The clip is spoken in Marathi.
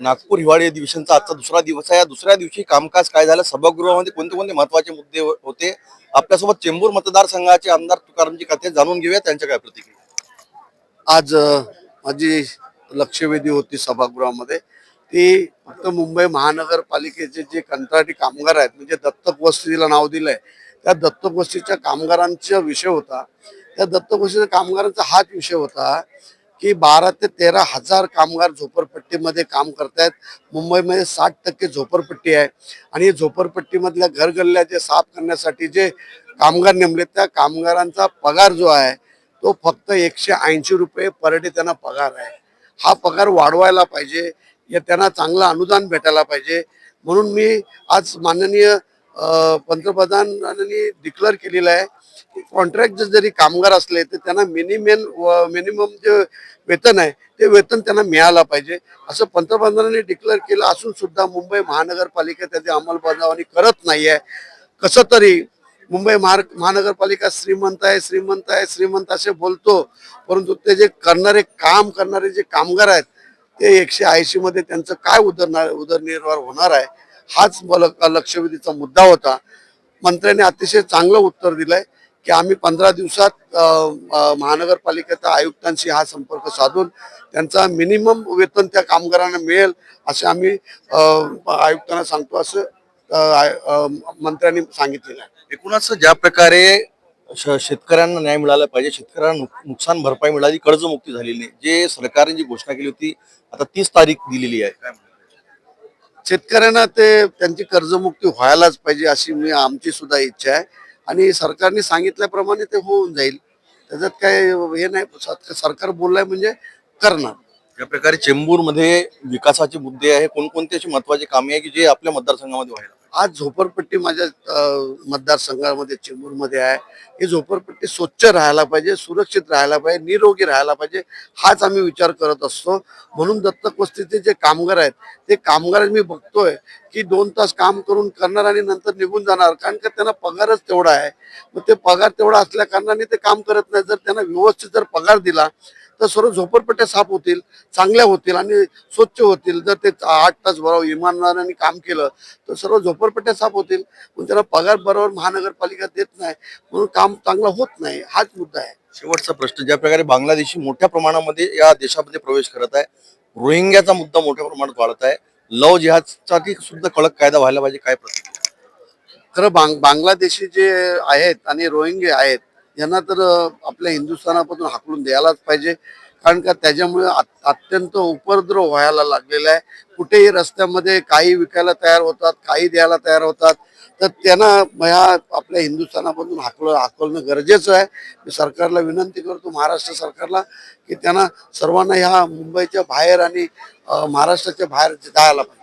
नागपूर हिवाळी अधिवेशनचा आजचा दुसरा दिवस आहे. या दुसऱ्या दिवशी कामकाज काय झालं? सभागृहामध्ये कोणते कोणते महत्त्वाचे मुद्दे हो-, होते? आपल्यासोबत चेंबूर मतदारसंघाचे आमदार तुकारामजी कथे जाणून घेऊया त्यांच्या काय प्रतिक्रिया आज माझी लक्षवेधी होती सभागृहामध्ये. ती फक्त मुंबई महानगरपालिकेचे जे कंत्राटी कामगार आहेत म्हणजे दत्तक वस्तीला नाव दिलंय. त्या दत्तक वस्तीच्या कामगारांचा विषय होता. त्या दत्तक वस्तीच्या कामगारांचा हाच विषय होता. की बारा ते तेरा हजार कामगार झोपडपट्टीमध्ये काम करतायत. मुंबईमध्ये साठ टक्के झोपडपट्टी आहे. आणि झोपडपट्टीमधल्या घरगल्ल्या जे साफ करण्यासाठी जे कामगार नेमले त्या कामगारांचा पगार जो आहे तो फक्त एकशे ऐंशी रुपये पर डे त्यांना पगार आहे. हा पगार वाढवायला पाहिजे. या त्यांना चांगलं अनुदान भेटायला पाहिजे. म्हणून मी आज माननीय पंतप्रधानांनी डिक्लेअर केलेलं आहे की कॉन्ट्रॅक्ट जरी कामगार असले तर त्यांना मिनिमम मिनिमम जे वेतन आहे ते वेतन त्यांना मिळालं पाहिजे. असं पंतप्रधानांनी डिक्लेअर केलं असून सुद्धा मुंबई महानगरपालिका त्याची अंमलबजावणी करत नाही आहे कसं तरी मुंबई महार महानगरपालिका श्रीमंत आहे श्रीमंत आहे श्रीमंत असे बोलतो परंतु ते जे करणारे काम करणारे जे कामगार आहेत ते एकशे ऐंशीमध्ये त्यांचं काय उदरणार उदरनिर्वाह होणार आहे? हाच मला लक्षवेधीचा मुद्दा होता. मंत्र्यांनी अतिशय चांगलं उत्तर दिलंय की आम्ही पंधरा दिवसात महानगरपालिकेच्या आयुक्तांशी हा संपर्क साधून त्यांचा मिनिमम वेतन त्या कामगारांना मिळेल असे आम्ही आयुक्तांना सांगतो असं मंत्र्यांनी सांगितलेलं आहे. एकूणच ज्या प्रकारे श- शेतकऱ्यांना न्याय मिळाला पाहिजे शेतकऱ्यांना नुकसान भरपाई मिळाली कर्जमुक्ती झालेली जे सरकारने जी घोषणा केली होती आता तीस तारीख दिलेली आहे. काय शेतकऱ्यांना ते त्यांची कर्जमुक्ती व्हायलाच पाहिजे अशी मी आमची सुद्धा इच्छा आहे. आणि सरकारने सांगितल्याप्रमाणे ते होऊन जाईल. त्याच्यात काय हे नाही सरकार बोललाय म्हणजे करणार. या प्रकारे चेंबूरमध्ये विकासाचे मुद्दे आहे. कोणकोणते असे महत्त्वाचे कामे आहे की जे आपल्या मतदारसंघामध्ये व्हायला आज झोपडपट्टी माझ्या मतदारसंघामध्ये चेंबूरमध्ये आहे. ही झोपडपट्टी स्वच्छ राहायला पाहिजे सुरक्षित राहायला पाहिजे निरोगी राहायला पाहिजे हाच आम्ही विचार करत असतो. म्हणून दत्तक वस्तीचे जे कामगार आहेत ते कामगार मी बघतोय की दोन तास काम करून करणार आणि नंतर निघून जाणार. कारण का त्यांना पगारच तेवढा आहे. मग ते पगार तेवढा असल्या कारणाने ते काम करत नाही. जर त्यांना व्यवस्थित जर पगार दिला तर सर्व झोपडपट्ट्या साफ होतील चांगल्या होतील आणि स्वच्छ होतील. जर ते आठ तास बरोबर इमानदाराने काम केलं तर सर्व झोपडपट्ट्या साफ होतील. पण त्याला पगार बरोबर महानगरपालिका देत नाही म्हणून काम चांगलं होत नाही. हाच मुद्दा आहे. शेवटचा प्रश्न ज्या प्रकारे बांगलादेशी मोठ्या प्रमाणामध्ये या देशामध्ये प्रवेश करत आहे रोहिंग्याचा मुद्दा मोठ्या प्रमाणात वाढत आहे. लव जिहादसाठी सुद्धा कडक कायदा व्हायला पाहिजे काय प्रतिक्रिया खरं बांग बांगलादेशी जे आहेत आणि रोहिंगे आहेत यांना तर आपल्या हिंदुस्थानापासून हाकलून द्यायलाच पाहिजे. कारण का त्याच्यामुळे अत्यंत उपद्रव व्हायला लागलेला आहे. कुठेही रस्त्यामध्ये काही विकायला तयार होतात काही द्यायला तयार होतात. तर त्यांना ह्या आपल्या हिंदुस्थानापासून हाकल हाकलणं गरजेचं आहे. मी सरकारला विनंती करतो महाराष्ट्र सरकारला की त्यांना सर्वांना ह्या मुंबईच्या बाहेर आणि महाराष्ट्राच्या बाहेर जायला पाहिजे.